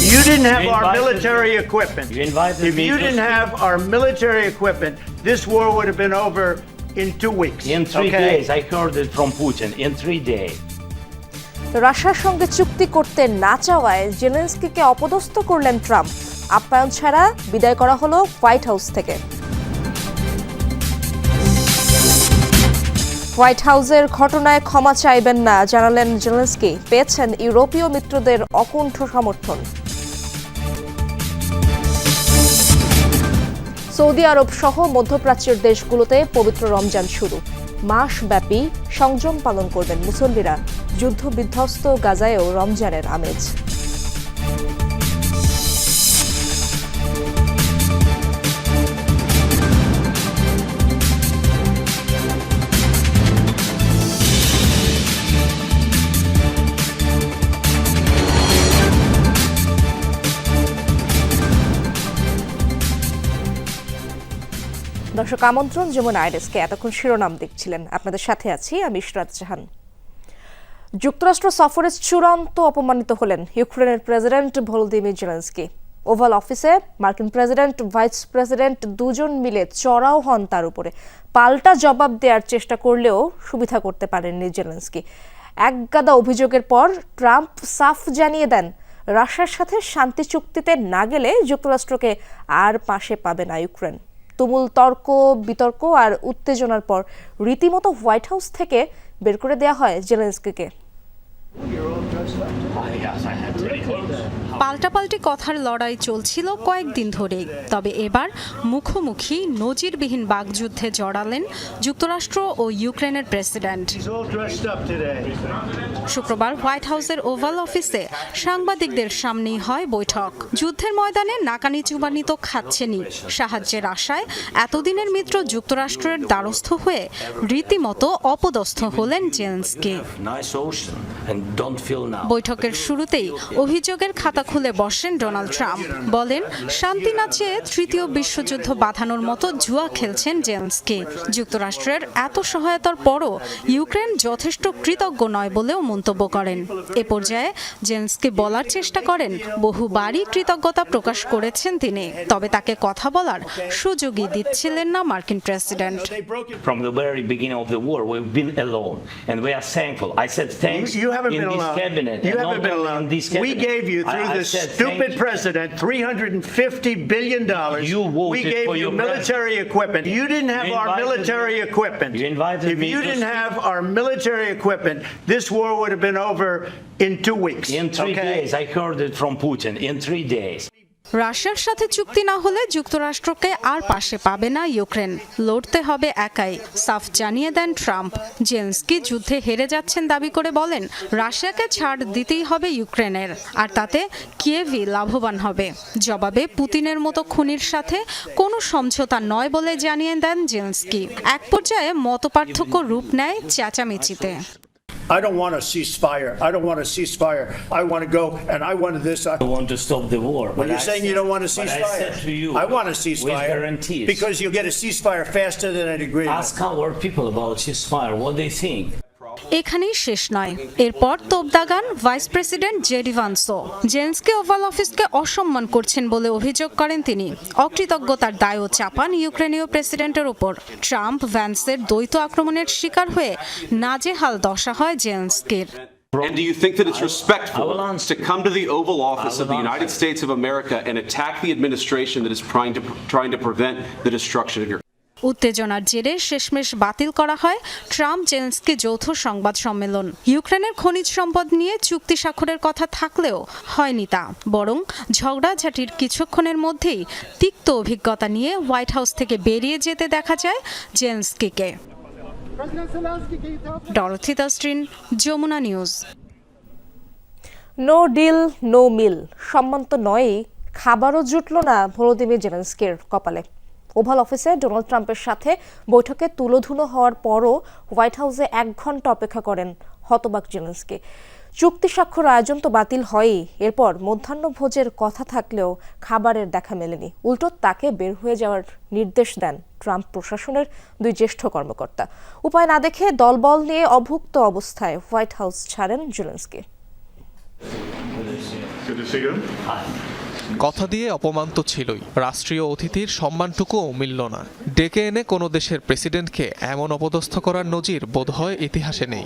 You didn't have You our military equipment. You invited If me you didn't speak. have our military equipment, this war would have been over in two weeks. In three okay? days, I heard it from Putin. In three days. রাশিয়ার সঙ্গে চুক্তি করতে না চাওয়ায় জেলেন্সকিকে অপদস্থ করলেন Trump আপ্যায়ন ছাড়া বিদায় করা হলো হোয়াইট হাউস থেকে হোয়াইট হাউসের ঘটনায় ক্ষমা চাইবেন না জানালেন জেলেন্সকি পেয়েছেন ইউরোপীয় মিত্রদের অকুণ্ঠ সমর্থন সৌদি আরব সহ মধ্যপ্রাচ্যের দেশগুলোতে পবিত্র রমজান শুরু। মাসব্যাপী সংযম পালন করবেন মুসল্লিরা। যুদ্ধবিধ্বস্ত গাজায়ও রমজানের আমেজ। দর্শক আমন্ত্রণ, যেমন আইরেসকে এতক্ষণ শিরোনাম দেখছিলেন। আপনাদের সাথে আছি আমি ইশরাত জাহান। যুক্তরাষ্ট্র সফরে চূড়ান্ত অপমানিত হলেন ইউক্রেনের প্রেসিডেন্ট ভলোদিমির জেলেন্সকি। ওভাল অফিসে মার্কিন প্রেসিডেন্ট, ভাইস প্রেসিডেন্ট দুজন মিলে চড়াও হন তার উপরে। পাল্টা জবাব দেওয়ার চেষ্টা করলেও সুবিধা করতে পারেননি জেলেন্সকি। একগাদা অভিযোগের পর ট্রাম্প সাফ জানিয়ে দেন, রাশিয়ার সাথে শান্তি চুক্তিতে না গেলে যুক্তরাষ্ট্রকে আর পাশে পাবে না ইউক্রেন। তুমুল তর্ক, বিতর্ক আর উত্তেজনার পর রীতিমতো হোয়াইট হাউস থেকে বের করে দেওয়া হয় জেলেন্সকিকে। পাল্টাপাল্টি কথার লড়াই চলছিল কয়েকদিন ধরেই। তবে এবার মুখোমুখি নজিরবিহীন বাগযুদ্ধে জড়ালেন যুক্তরাষ্ট্র ও ইউক্রেনের প্রেসিডেন্ট. শুক্রবার হোয়াইট হাউসের ওভাল অফিসে সাংবাদিকদের সামনেই হয় বৈঠক। যুদ্ধের ময়দানে নাকানি চুবানি তো খাচ্ছেনই। সাহায্যের আশায় এতদিনের মিত্র যুক্তরাষ্ট্রের দ্বারস্থ হয়ে রীতিমতো অপদস্থ হলেন now. বৈঠকের শুরুতেই অভিযোগের খাতা খুলে বসেন ডোনাল্ড ট্রাম্প। বলেন শান্তি না চেয়ে তৃতীয় বিশ্বযুদ্ধ বাঁধানোর মতো জুয়া খেলছেন জেমসকে যুক্তরাষ্ট্রের এত সহায়তার পরও ইউক্রেন যথেষ্ট কৃতজ্ঞ নয় বলেও মন্তব্য করেন। এ পর্যায়ে জেমসকে বলার চেষ্টা করেন বহুবারই কৃতজ্ঞতা প্রকাশ করেছেন তিনি তবে তাকে কথা বলার সুযোগই দিচ্ছিলেন না মার্কিন president. We gave you through this said stupid you. president 350 billion dollars. You We gave for you your military equipment. You didn't have You our invited military me- equipment. You invited if me you to didn't speak. have our military equipment, this war would have been over in two weeks. In three okay? days, I heard it from Putin. In three days. রাশিয়ার সাথে চুক্তি না হলে যুক্তরাষ্ট্রকে আর পাশে পাবে না Ukraine. লড়তে হবে একাই, সাফ জানিয়ে দেন ট্রাম্প। জেলেন্সকি যুদ্ধে হেরে যাচ্ছেন দাবি করে বলেন, রাশিয়াকে ছাড় দিতেই হবে ইউক্রেনের, আর তাতে কিয়েভি লাভবান হবে। জবাবে পুতিনের মতো খুনির সাথে কোনো সমঝোতা নয় বলে জানিয়ে দেন জেলেন্সকি। এক পর্যায়ে মতপার্থক্য রূপ নেয় চেঁচামেচিতে। I don't want a ceasefire. I don't want a ceasefire. I want to go and I wanted this. I, want to stop the war. well, but you're I saying you said- don't want a but I ceasefire. said to you, I want a With ceasefire. guarantees. Because you'll get a ceasefire faster than an agreement. Ask our people about ceasefire, what they think. এখানেই শেষ নয় এরপর তোপদাগান vice president JD ভান্সো জেন্সকে oval অফিসকে অসম্মান করছেন বলে অভিযোগ করেন তিনি অকৃতজ্ঞতার দায়ও চাপান ইউক্রেনীয় প্রেসিডেন্টের উপর ট্রাম্প ভ্যান্সের দ্বৈত আক্রমণের শিকার হয়ে নাজেহাল দশা হয় জেন্সকির And do you think that it's respectful to come to the Oval Office of the United. States of America and attack the administration that is trying to trying to prevent the destruction of your উত্তেজনার জেরে শেষমেশ বাতিল করা হয় Trump Zelensky যৌথ সংবাদ সম্মেলন। ইউক্রেনের খনিজ সম্পদ নিয়ে চুক্তি স্বাক্ষরের কথা থাকলেও হয়নি তা। বরং ঝগড়াঝাটির কিছুক্ষণের মধ্যেই তিক্ত অভিজ্ঞতা নিয়ে হোয়াইট হাউস থেকে বেরিয়ে যেতে দেখা যায় জেলেন্সকিকে। Dorothy Jamuna news. No deal, no meal. সম্মান তো নয়ই। খাবারও জুটল না ভলোদিমির জেলেন্সকির কপালে। ওভাল অফিসে ডোনাল্ড ট্রাম্পের সাথে বৈঠকে তুলোধুলো হওয়ার পরও হোয়াইট হাউসে এক ঘণ্টা অপেক্ষা করেন হতবাক জেলেন্সকি চুক্তি স্বাক্ষর আয়োজন তো বাতিল হয়ই। এরপর মধ্যাহ্ন ভোজের কথা থাকলেও খাবারের দেখা মেলেনি। উল্টো তাকে বের হয়ে যাওয়ার নির্দেশ দেন ট্রাম্প প্রশাসনের দুই জ্যেষ্ঠ কর্মকর্তা। উপায় না দেখে দলবল নিয়ে অভুক্ত অবস্থায় হোয়াইট হাউস ছাড়েন জেলেন্সকি কথা দিয়ে অপমান তো ছিলই। রাষ্ট্রীয় অতিথির সম্মানটুকুও মিলল না। ডেকে এনে কোনো দেশের প্রেসিডেন্টকে এমন অপদস্থ করার নজির বোধহয় ইতিহাসে নেই।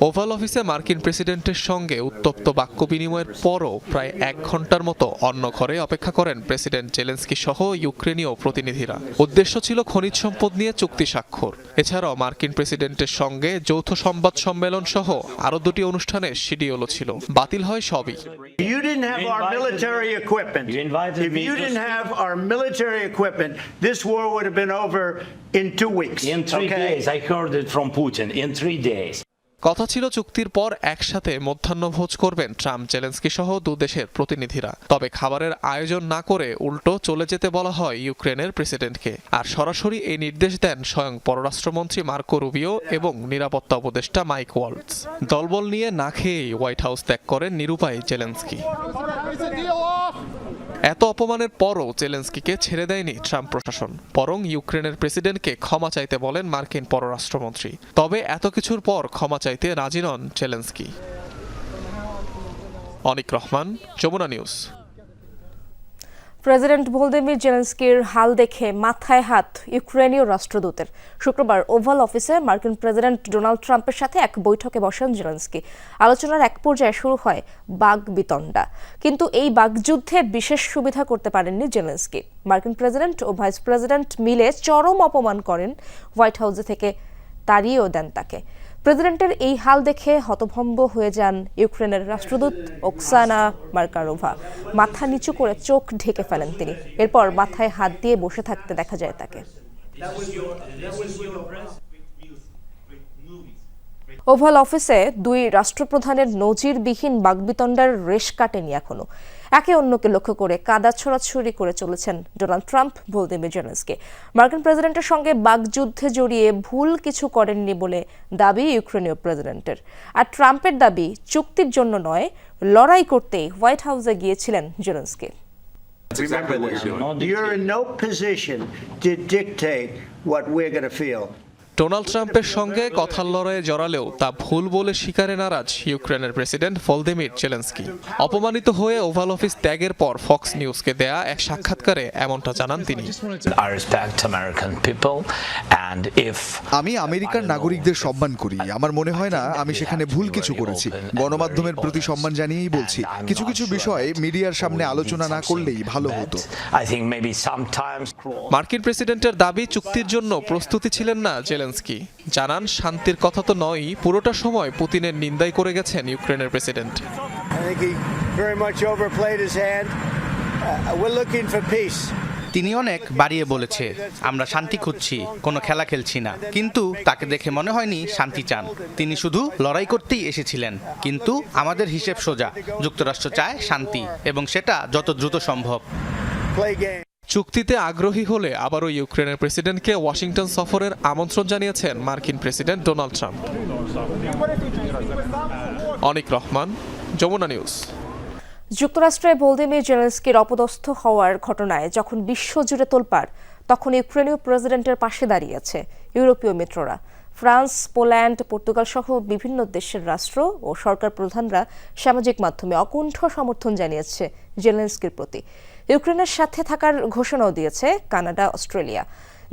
ওভাল অফিসে মার্কিন প্রেসিডেন্টের সঙ্গে উত্তপ্ত বাক্য বিনিময়ের পরও প্রায় এক ঘণ্টার মতো অন্য ঘরে অপেক্ষা করেন প্রেসিডেন্ট জেলেন্সকি সহ ইউক্রেনীয় প্রতিনিধিরা। উদ্দেশ্য ছিল খনিজ সম্পদ নিয়ে চুক্তি স্বাক্ষর। এছাড়াও মার্কিন প্রেসিডেন্টের সঙ্গে যৌথ সংবাদ সম্মেলন সহ আরও দুটি অনুষ্ঠানের শিডিউলও ছিল। বাতিল হয় সবই। You didn't have our military equipment. You invited if you didn't have our military equipment, this war কথা ছিল চুক্তির পর একসাথে মধ্যাহ্নভোজ করবেন ট্রাম্প, জেলেন্সকি সহ দেশের প্রতিনিধিরা। তবে খাবারের আয়োজন না করে উল্টো চলে যেতে বলা হয় ইউক্রেনের প্রেসিডেন্টকে। আর সরাসরি এই নির্দেশ দেন স্বয়ং পররাষ্ট্রমন্ত্রী মার্কো রুবিও এবং নিরাপত্তা উপদেষ্টা মাইক ওয়ালটস। দলবল নিয়ে না খেয়েই হোয়াইট হাউস ত্যাগ করেন নিরুপায় জেলেন্সকি। এত অপমানের পরও জেলেন্সকিকে ছেড়ে দেয়নি ট্রাম্প প্রশাসন, বরং ইউক্রেনের প্রেসিডেন্টকে ক্ষমা চাইতে বলেন মার্কিন পররাষ্ট্রমন্ত্রী। তবে এত কিছুর পর ক্ষমা চাইতে রাজি নন Zelensky. Anik Rahman, Jamuna news. President Volodymyr জেলেন্সকির হাল দেখে মাথায় হাত ইউক্রেনীয় রাষ্ট্রদূতের। শুক্রবার ওভাল অফিসে মার্কিন প্রেসিডেন্ট ডোনাল্ড ট্রাম্পের সাথে এক বৈঠকে বসেন জেলেন্সকি। আলোচনার এক পর্যায়ে শুরু হয় বাগ বিতণ্ডা কিন্তু এই বাগযুদ্ধে বিশেষ সুবিধা করতে পারেননি জেলেন্সকি। মার্কিন প্রেসিডেন্ট ও ভাইস প্রেসিডেন্ট মিলে চরম অপমান করেন হোয়াইট হাউসে থেকে তাড়িয়েও দেন তাকে। প্রেসিডেন্টের এই হাল দেখে হতভম্ব হয়ে যান ইউক্রেনের রাষ্ট্রদূত ওকসানা মার্কারোভা। মাথা নিচু করে চোখ ঢেকে ফেলেন তিনি। এরপর মাথায় হাত দিয়ে বসে থাকতে দেখা যায় তাকে। ওভাল অফিসে দুই রাষ্ট্রপ্রধানের নজিরবিহীন বাগবিতণ্ডার রেশ কাটেনি এখনও। একে অন্যকে লক্ষ্য করে কাদা ছড়াছড়ি করে চলেছেন ডোনাল্ড ট্রাম্প ভলোদিমির জেলেন্সকি মার্কিন প্রেসিডেন্টের সঙ্গে বাগযুদ্ধে জড়িয়ে ভুল কিছু করেননি বলে দাবি ইউক্রেনীয় প্রেসিডেন্টের আর ট্রাম্পের দাবি চুক্তির জন্য নয় লড়াই করতেই হোয়াইট হাউসে গিয়েছিলেন Zelensky exactly what you're doing. You're in no position to dictate what we're going to feel. Donald ট্রাম্পের সঙ্গে কথার লড়াইয়ে জড়ালেও তা ভুল বলে স্বীকারে নারাজ ইউক্রেনের প্রেসিডেন্ট ভলদিমির জেলেন্সকি। অপমানিত হয়ে ওভাল অফিস ত্যাগের পর ফক্স নিউজকে দেয়া এক সাক্ষাৎকারে এমনটা জানান তিনি। আমি আমেরিকার নাগরিকদের সম্মান করি। আমার মনে হয় না আমি সেখানে ভুল কিছু করেছি। গণমাধ্যমের প্রতি সম্মান জানিয়েই বলছি। কিছু কিছু বিষয় মিডিয়ার সামনে আলোচনা না করলেই ভালো হতো। মার্কিন প্রেসিডেন্টের দাবি চুক্তির জন্য প্রস্তুতি ছিলেন না জেলেন্সকি জানান শান্তির কথা তো নয়ই পুরোটা সময় পুতিনের নিন্দাই করে গেছেন ইউক্রেনের প্রেসিডেন্ট. Uh. তিনি অনেক বাড়িয়ে বলেছে আমরা শান্তি খুঁজছি কোনো খেলা খেলছি না কিন্তু তাকে দেখে মনে হয়নি শান্তি চান তিনি শুধু লড়াই করতেই এসেছিলেন কিন্তু আমাদের হিসেব সোজা যুক্তরাষ্ট্র চায় শান্তি এবং সেটা যত দ্রুত সম্ভব. চুক্তিতে আগ্রহী হলে আবারও ইউক্রেনের প্রেসিডেন্টকে ওয়াশিংটন সফরের আমন্ত্রণ জানিয়েছেন মার্কিন president Donald Trump. Anik Rahman, Jamuna news. যুক্তরাষ্ট্রে ভলোদিমির জেলেন্সকির অপদস্থ হওয়ার ঘটনায় যখন বিশ্বজুড়ে তোলপাড়, তখন ইউক্রেনীয় প্রেসিডেন্টের পাশে দাঁড়িয়েছে ইউরোপীয় মিত্ররা। ফ্রান্স, পোল্যান্ড, পর্তুগাল সহ বিভিন্ন দেশের রাষ্ট্র ও সরকার প্রধানরা সামাজিক মাধ্যমে অকুণ্ঠ সমর্থন জানিয়েছে জেলেন্সকির প্রতি। ইউক্রেনের সাথে থাকার ঘোষণাও দিয়েছে কানাডা, অস্ট্রেলিয়া।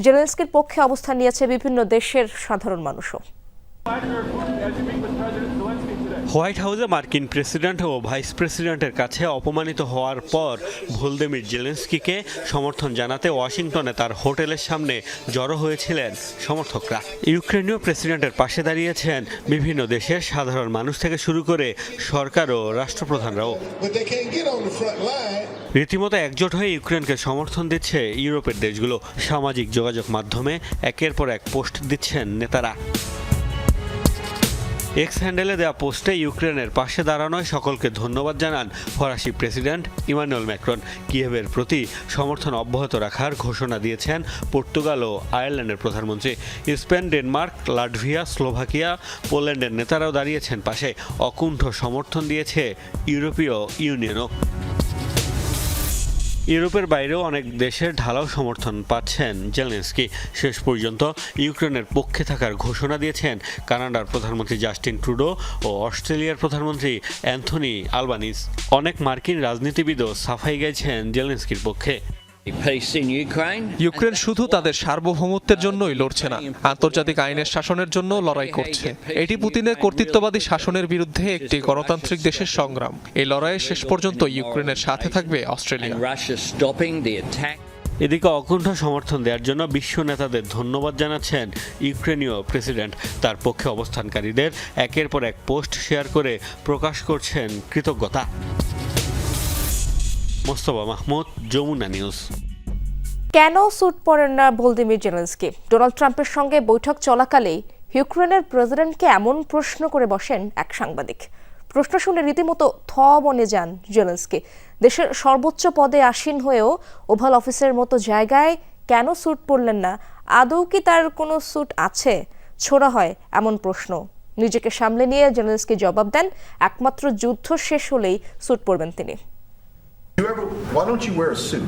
জেলেন্সকির পক্ষে অবস্থান নিয়েছে বিভিন্ন দেশের সাধারণ মানুষও। হোয়াইট হাউসে মার্কিন প্রেসিডেন্ট ও ভাইস প্রেসিডেন্টের কাছে অপমানিত হওয়ার পর ভোলদেমির জেলেন্সকিকে সমর্থন জানাতে ওয়াশিংটনে তার হোটেলের সামনে জড়ো হয়েছিলেন সমর্থকরা। ইউক্রেনীয় প্রেসিডেন্টের পাশে দাঁড়িয়েছেন বিভিন্ন দেশের সাধারণ মানুষ থেকে শুরু করে সরকার ও রাষ্ট্রপ্রধানরাও। রীতিমতো একজোট হয়ে ইউক্রেনকে সমর্থন দিচ্ছে ইউরোপের দেশগুলো। সামাজিক যোগাযোগ মাধ্যমে একের পর এক পোস্ট দিচ্ছেন নেতারা। এক্স হ্যান্ডেলে দেওয়া পোস্টে ইউক্রেনের পাশে দাঁড়ানোয় সকলকে ধন্যবাদ জানান ফরাসি প্রেসিডেন্ট ইমানুয়েল ম্যাক্রন। কিয়েভের প্রতি সমর্থন অব্যাহত রাখার ঘোষণা দিয়েছেন পর্তুগাল ও আয়ারল্যান্ডের প্রধানমন্ত্রী। স্পেন, ডেনমার্ক, লাটভিয়া, স্লোভাকিয়া, পোল্যান্ডের নেতারাও দাঁড়িয়েছেন পাশে। অকুণ্ঠ সমর্থন দিয়েছে ইউরোপীয় ইউনিয়নও। ইউরোপের বাইরেও অনেক দেশের ঢালাও সমর্থন পাচ্ছেন জেলেন্সকি। শেষ পর্যন্ত ইউক্রেনের পক্ষে থাকার ঘোষণা দিয়েছেন কানাডার প্রধানমন্ত্রী জাস্টিন ট্রুডো ও অস্ট্রেলিয়ার প্রধানমন্ত্রী অ্যান্থনি আলবানিস। অনেক মার্কিন রাজনীতিবিদও সাফাই গেছেন জেলেন্সকির পক্ষে। ইউক্রেন শুধু তাদের সার্বভৌমত্বের জন্যই লড়ছে না আন্তর্জাতিক আইনের শাসনের জন্য লড়াই করছে। এটি পুতিনের কর্তৃত্ববাদী শাসনের বিরুদ্ধে একটি গণতান্ত্রিক দেশের সংগ্রাম। এই লড়াইয়ে শেষ পর্যন্ত ইউক্রেনের সাথে থাকবে অস্ট্রেলিয়া। এদিকে অকুণ্ঠ সমর্থন দেওয়ার জন্য বিশ্ব নেতাদের ধন্যবাদ জানাচ্ছেন ইউক্রেনীয় প্রেসিডেন্ট। তার পক্ষে অবস্থানকারীদের একের পর এক পোস্ট শেয়ার করে প্রকাশ করছেন কৃতজ্ঞতা। মোস্তফা মাহমুদ, যমুনা নিউজ। কেন স্যুট পরেন না ভলদিমির জেলেন্সকি? ডোনাল্ড ট্রাম্পের সঙ্গে বৈঠক চলাকালেই ইউক্রেনের প্রেসিডেন্টকে এমন প্রশ্ন করে বসেন এক সাংবাদিক। প্রশ্ন শুনে রীতিমতো থ বনে যান জেলেন্সকি। দেশের সর্বোচ্চ পদে আসীন হয়েও ওভাল অফিসের মতো জায়গায় কেন স্যুট পরলেন না? আদৌ কি তার কোনো স্যুট আছে? ছোড়া হয় এমন প্রশ্ন। নিজেকে সামলে নিয়ে জেলেন্সকি জবাব দেন, একমাত্র যুদ্ধ শেষ হলেই স্যুট পরবেন তিনি। You ever, why don't you wear a suit?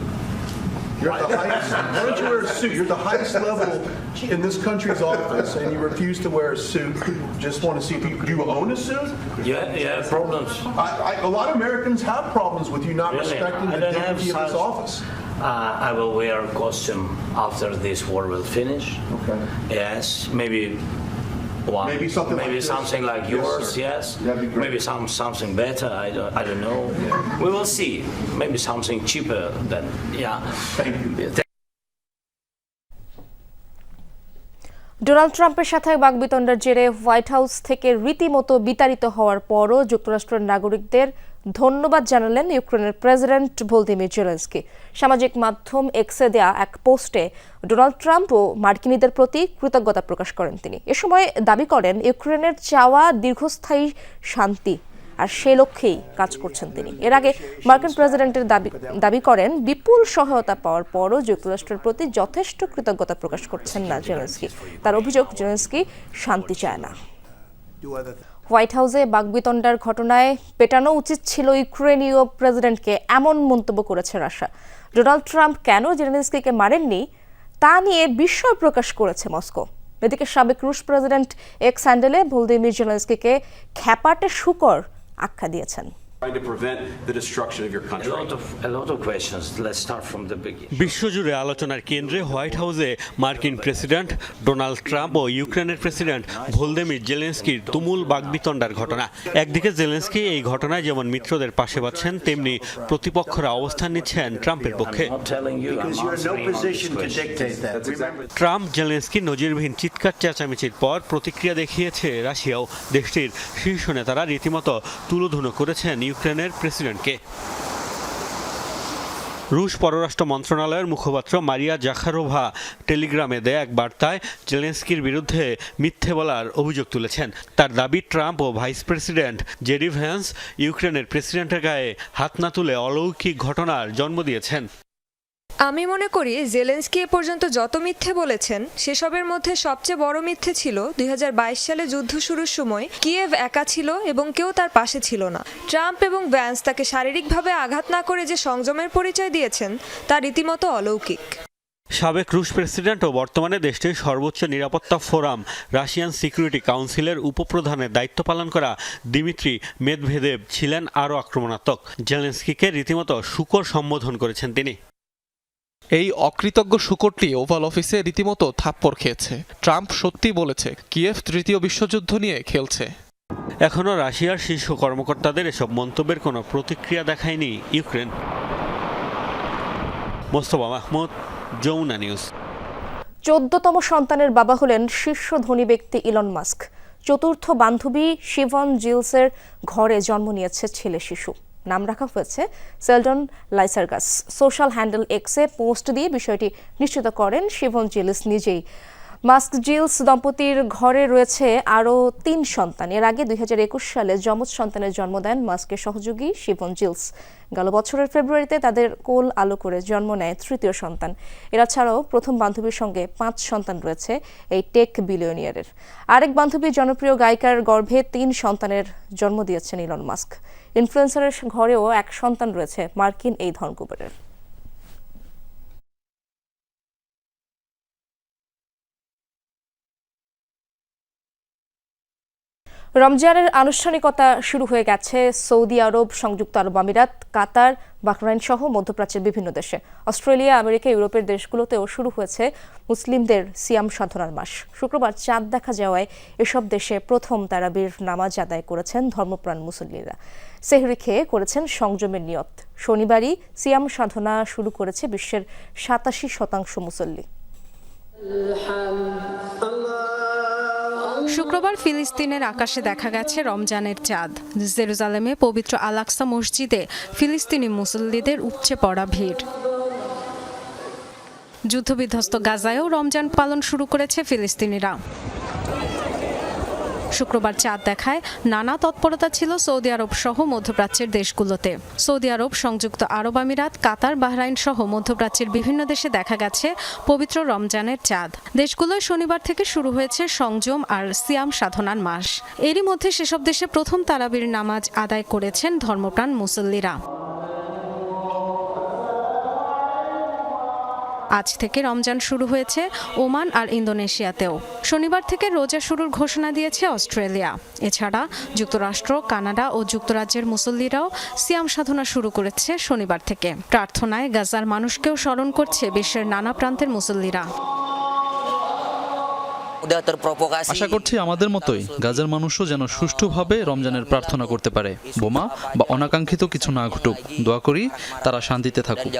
You're at the highest, why don't you wear a suit? You're at the highest level in this country's office and you refuse to wear a suit. Just want to see if you, do you own a suit? Yeah, yeah, problems. I, I, a lot of Americans have problems with you not Really? respecting I the don't dignity of this such- office. Uh, I will wear a costume after this war will finish. Okay. Yes, maybe one. Maybe something maybe like this. something like yours. yes. yes. That'd be great. Maybe some something better. I don't. I don't know. Yeah. We will see. Maybe something cheaper than yeah. Thank you. Yeah, Donald ট্রাম্পের সাথে বাগবিতণ্ডার জেরে white house থেকে রীতিমতো বিতাড়িত হওয়ার পরও যুক্তরাষ্ট্রের নাগরিকদের ধন্যবাদ জানালেন ইউক্রেনের প্রেসিডেন্ট ভলদিমির জেলেন্সকি। সামাজিক মাধ্যম এক্সে দেয়া এক পোস্টে ডোনাল্ড ট্রাম্প ও মার্কিনীদের প্রতি কৃতজ্ঞতা প্রকাশ করেন তিনি। এ সময় দাবি করেন, ইউক্রেনের চাওয়া দীর্ঘস্থায়ী শান্তি আর সে লক্ষ্যেই কাজ করছেন তিনি। এর আগে মার্কিন প্রেসিডেন্টের দাবি দাবি করেন, বিপুল সহায়তা পাওয়ার পরও যুক্তরাষ্ট্রের প্রতি যথেষ্ট কৃতজ্ঞতা প্রকাশ করছেন না জেলেন্সকি। তার অভিযোগ, জেলেন্সকি শান্তি চায় না। হোয়াইট হাউসে বাগবিতণ্ডার ঘটনায় পেটানো উচিত ছিল ইউক্রেনীয় প্রেসিডেন্টকে এমন মন্তব্য করেছে রাশিয়া। ডোনাল্ড ট্রাম্প কেন জেলেনস্কিকে মারেননি তা নিয়ে বিস্ময় প্রকাশ করেছে মস্কো। এদিকে সাবেক রুশ প্রেসিডেন্ট এক্স স্যান্ডেলে ভলদিমির জেলেনস্কিকে খ্যাপাটে শুকর আখ্যা দিয়েছেন। Trying to prevent the destruction of your a lot of a lot of questions. Let's start from the beginning. বিশ্বজুড়ে আলোচনার কেন্দ্রে হোয়াইট হাউসে মার্কিন প্রেসিডেন্ট ডোনাল্ড ট্রাম্প ও ইউক্রেনের প্রেসিডেন্ট ভোলদেমির জেলেন্সকির তুমুল বাগবিতণ্ডার ঘটনা একদিকে জেলেন্সকি এই ঘটনায় যেমন মিত্রদের পাশে পাচ্ছেন তেমনি প্রতিপক্ষরা অবস্থান নিচ্ছেন ট্রাম্পের পক্ষে. ট্রাম্প জেলেন্সকি নজিরবিহীন চিৎকার চেঁচামেচির পর প্রতিক্রিয়া দেখিয়েছে রাশিয়াও দেশটির শীর্ষ নেতারা রীতিমতো তুলোধুনো করেছেন ইউক্রেনের প্রেসিডেন্টকে। রুশ পররাষ্ট্র মন্ত্রণালয়ের মুখপাত্র মারিয়া জাখারোভা টেলিগ্রামে দেয়া এক বার্তায় জেলেন্সকির বিরুদ্ধে মিথ্যে বলার অভিযোগ তুলেছেন। তার দাবি, ট্রাম্প ও ভাইস প্রেসিডেন্ট ভ্যান্স ইউক্রেনের প্রেসিডেন্টের গায়ে হাত না তুলে অলৌকিক ঘটনার জন্ম দিয়েছেন। আমি মনে করি জেলেন্সকি এ পর্যন্ত যত মিথ্যে বলেছেন, সেসবের মধ্যে সবচেয়ে বড় মিথ্যে ছিল দুই হাজার বাইশ সালে যুদ্ধ শুরুর সময় কিয়েভ একা ছিল এবং কেউ তার পাশে ছিল না। ট্রাম্প এবং ভ্যান্স তাকে শারীরিকভাবে আঘাত না করে যে সংযমের পরিচয় দিয়েছেন, তা রীতিমতো অলৌকিক। সাবেক রুশ প্রেসিডেন্ট ও বর্তমানে দেশটির সর্বোচ্চ নিরাপত্তা ফোরাম, রাশিয়ান সিকিউরিটি কাউন্সিলের উপপ্রধানের দায়িত্ব পালন করা দিমিত্রি মেদভেদেব ছিলেন আরও আক্রমণাত্মক। জেলেন্সকিকে রীতিমতো শুকর সম্বোধন করেছেন তিনি। এই অকৃতজ্ঞ শুকরটি ওভাল অফিসে রীতিমতো থাপ্পড় খেয়েছে। ট্রাম্প সত্যি বলেছে কিয়েভ তৃতীয় বিশ্বযুদ্ধ নিয়ে খেলছে। এখনও রাশিয়ার শীর্ষ কর্মকর্তাদের এসব মন্তব্যের কোনো প্রতিক্রিয়া দেখায়নি ইউক্রেন। মোস্তফা মাহমুদ যমুনা নিউজ। চোদ্দতম সন্তানের বাবা হলেন শীর্ষ ধনী ব্যক্তি ইলন মাস্ক। চতুর্থ বান্ধবী শিভন জিলসের ঘরে জন্ম নিয়েছে ছেলে শিশু। নাম রাখা হয়েছে, সেলডন লাইসার্গাস। সোশ্যাল হ্যান্ডেল এক্সে পোস্ট দিয়ে বিষয়টি নিশ্চিত করেন শিভন জিলস নিজেই। মাস্ক জিলস দম্পতির ঘরে রয়েছে আরও তিন সন্তান। এর আগে দুই হাজার একুশ সালে যমজ সন্তানের জন্ম দেন মাস্কের সহযোগী শিবন জিলস। গেল বছরের ফেব্রুয়ারিতে তাদের কোল আলো করে জন্ম নেয় তৃতীয় সন্তান। এরা ছাড়াও প্রথম বান্ধবীর সঙ্গে পাঁচ সন্তান রয়েছে এই টেক বিলিয়নিয়ারের। আরেক বান্ধবী জনপ্রিয় গায়িকার গর্ভে তিন সন্তানের জন্ম দিয়েছেন ইলন মাস্ক। ইনফ্লুয়েন্সারের ঘরেও এক সন্তান রয়েছে মার্কিন এই ধনকুবেরের। রমজানের আনুষ্ঠানিকতা শুরু হয়ে গেছে। সৌদি আরব, সংযুক্ত আরব আমিরাত, কাতার, বাহরাইন সহ মধ্যপ্রাচ্যের বিভিন্ন দেশে। অস্ট্রেলিয়া, আমেরিকা, ইউরোপের দেশগুলোতেও শুরু হয়েছে মুসলিমদের সিয়াম সাধনার মাস। শুক্রবার চাঁদ দেখা যাওয়ায় এসব দেশে প্রথম তারাবির নামাজ আদায় করেছেন ধর্মপ্রাণ মুসল্লিরা। সেহরি খেয়ে করেছেন সংযমের নিয়ত। শনিবারই সিয়াম সাধনা শুরু করেছে বিশ্বের সাতাশি শতাংশ মুসল্লি। শুক্রবার ফিলিস্তিনের আকাশে দেখা গেছে রমজানের চাঁদ। জেরুজালেমে পবিত্র আলাক্সা মসজিদে ফিলিস্তিনি মুসল্লিদের উপচে পড়া ভিড়। যুদ্ধবিধ্বস্ত গাজায়ও রমজান পালন শুরু করেছে ফিলিস্তিনিরা। শুক্রবার চাঁদ দেখায়। নানা তৎপরতা ছিল সৌদি আরব সহ মধ্যপ্রাচ্যের দেশগুলোতে। সৌদি আরব, সংযুক্ত আরব আমিরাত, কাতার, বাহরাইন সহ মধ্যপ্রাচ্যের বিভিন্ন দেশে দেখা গেছে পবিত্র রমজানের চাঁদ। দেশগুলোয় শনিবার থেকে শুরু হয়েছে সংযম আর সিয়াম সাধনার মাস। এরই মধ্যে সেসব দেশে প্রথম তারাবির নামাজ আদায় করেছেন ধর্মপ্রাণ মুসল্লিরা। আজ থেকে রমজান শুরু হয়েছে ওমান আর ইন্দোনেশিয়াতেও। শনিবার থেকে রোজা শুরুর ঘোষণা দিয়েছে অস্ট্রেলিয়া। এছাড়া যুক্তরাষ্ট্র, কানাডা ও যুক্তরাজ্যের মুসল্লিরাও সিয়াম সাধনা শুরু করেছে শনিবার থেকে। প্রার্থনায় গাজার মানুষকেও স্মরণ করছে বিশ্বের নানা প্রান্তের মুসল্লিরা। আশা করছি আমাদের মতোই গাজার মানুষও যেন সুষ্ঠুভাবে রমজানের প্রার্থনা করতে পারে। বোমা বা অনাকাঙ্ক্ষিত কিছু না ঘটুক। দোয়া করি তারা শান্তিতে থাকুক।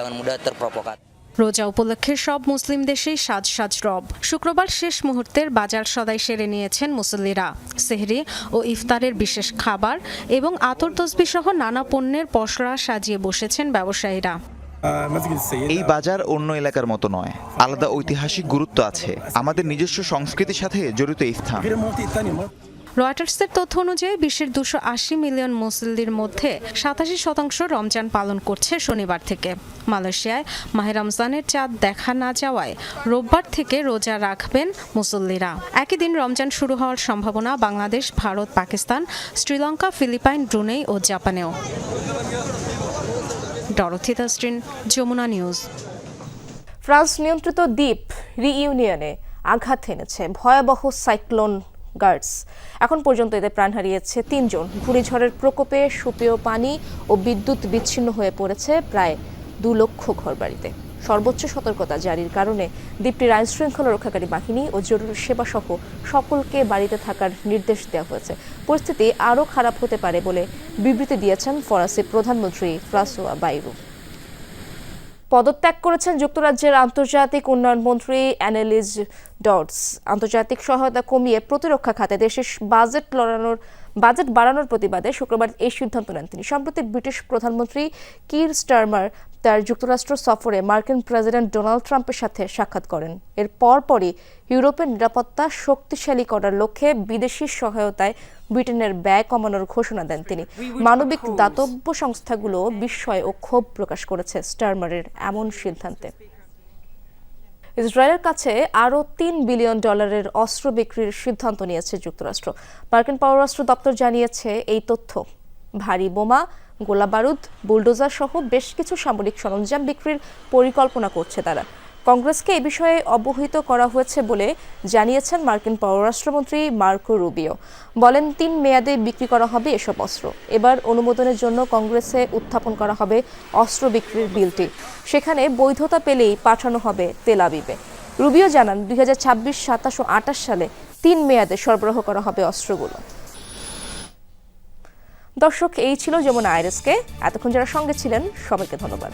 রোজা উপলক্ষে সব মুসলিম দেশেই সাজ সাজ রব। শুক্রবার শেষ মুহূর্তের বাজার সদাই সেরে নিয়েছেন মুসল্লিরা। সেহরি ও ইফতারের বিশেষ খাবার এবং আতর তসবি সহ নানা পণ্যের পসরা সাজিয়ে বসেছেন ব্যবসায়ীরা। এই বাজার অন্য এলাকার মতো নয়, আলাদা ঐতিহাসিক গুরুত্ব আছে। আমাদের নিজস্ব সংস্কৃতির সাথে জড়িত স্থান রয়টার্সের তথ্য অনুযায়ী, বিশ্বের দুশো আশি মিলিয়ন মুসল্লির মধ্যে সাতাশি শতাংশ রমজান পালন করছে শনিবার থেকে। মালয়েশিয়ায় মাহে রমজানের চাঁদ দেখা না যাওয়ায় রোববার থেকে রোজা রাখবেন মুসল্লিরা। একই দিন রমজান শুরু হওয়ার সম্ভাবনা বাংলাদেশ, ভারত, পাকিস্তান, শ্রীলঙ্কা, ফিলিপাইন, ব্রুনেই ও জাপানেও। যমুনা নিউজ। ফ্রান্স নিয়ন্ত্রিত দ্বীপ রিইউনিয়নে আঘাত এনেছে ভয়াবহ সাইক্লোন গার্ডস। এখন পর্যন্ত এতে প্রাণ হারিয়েছে তিনজন। ঘূর্ণিঝড়ের প্রকোপে সুপেয় পানি ও বিদ্যুৎ বিচ্ছিন্ন হয়ে পড়েছে প্রায় দু লক্ষ ঘরবাড়িতে। সর্বোচ্চ সতর্কতা জারির কারণে দ্বীপটির আইন শৃঙ্খলা রক্ষাকারী বাহিনী ও জরুরি সেবা সহ সকলকে বাড়িতে থাকার নির্দেশ দেওয়া হয়েছে। পরিস্থিতি আরও খারাপ হতে পারে বলে বিবৃতি দিয়েছেন ফরাসি প্রধানমন্ত্রী ফ্রাসোয়া বাইরু। পদত্যাগ করেছেন যুক্তরাজ্যের আন্তর্জাতিক উন্নয়ন মন্ত্রী অ্যানেলিজ ডটস। আন্তর্জাতিক সহায়তা কমিয়ে প্রতিরক্ষা খাতে দেশের বাজেট লড়ানোর, বাজেট বাড়ানোর প্রতিবাদে শুক্রবার এই সিদ্ধান্ত নেন তিনি। সম্প্রতি ব্রিটিশ প্রধানমন্ত্রী কির স্টারমার তার যুক্তরাষ্ট্র সফরে মার্কিন প্রেসিডেন্ট ডোনাল্ড ট্রাম্পের সাথে সাক্ষাৎ করেন। এর পরপরই ইউরোপের নিরাপত্তা শক্তিশালী করার লক্ষ্যে বিদেশি সহায়তায় ব্রিটেনের ব্যয় কমানোর ঘোষণা দেন তিনি। মানবিক দাতব্য সংস্থাগুলো বিস্ময় ও ক্ষোভ প্রকাশ করেছে স্টারমারের এমন সিদ্ধান্তে। ইসরায়েলের কাছে আরও তিন বিলিয়ন ডলারের অস্ত্র বিক্রির সিদ্ধান্ত নিয়েছে যুক্তরাষ্ট্র। মার্কিন পররাষ্ট্র দপ্তর জানিয়েছে এই তথ্য। ভারী বোমা গোলাবারুদ বুলডোজার সহ বেশ কিছু সামরিক সরঞ্জাম বিক্রির পরিকল্পনা করছে তারা। কংগ্রেসকে এ বিষয়ে অবহিত করা হয়েছে বলে জানিয়েছেন মার্কিন পররাষ্ট্রমন্ত্রী মার্কো রুবিও। বলেন, তিন মেয়াদে বিক্রি করা হবে এসব অস্ত্র। এবার অনুমোদনের জন্য কংগ্রেসে উত্থাপন করা হবে অস্ত্র বিক্রির বিলটি। সেখানে বৈধতা পেলেই পাঠানো হবে তেল আবিবে। রুবিও জানান, দুই হাজার ছাব্বিশ, সাতাশ সালে তিন মেয়াদে সরবরাহ করা হবে অস্ত্রগুলো। দর্শক এই ছিল যেমন আইরেসকে। এতক্ষণ যারা সঙ্গে ছিলেন সবাইকে ধন্যবাদ।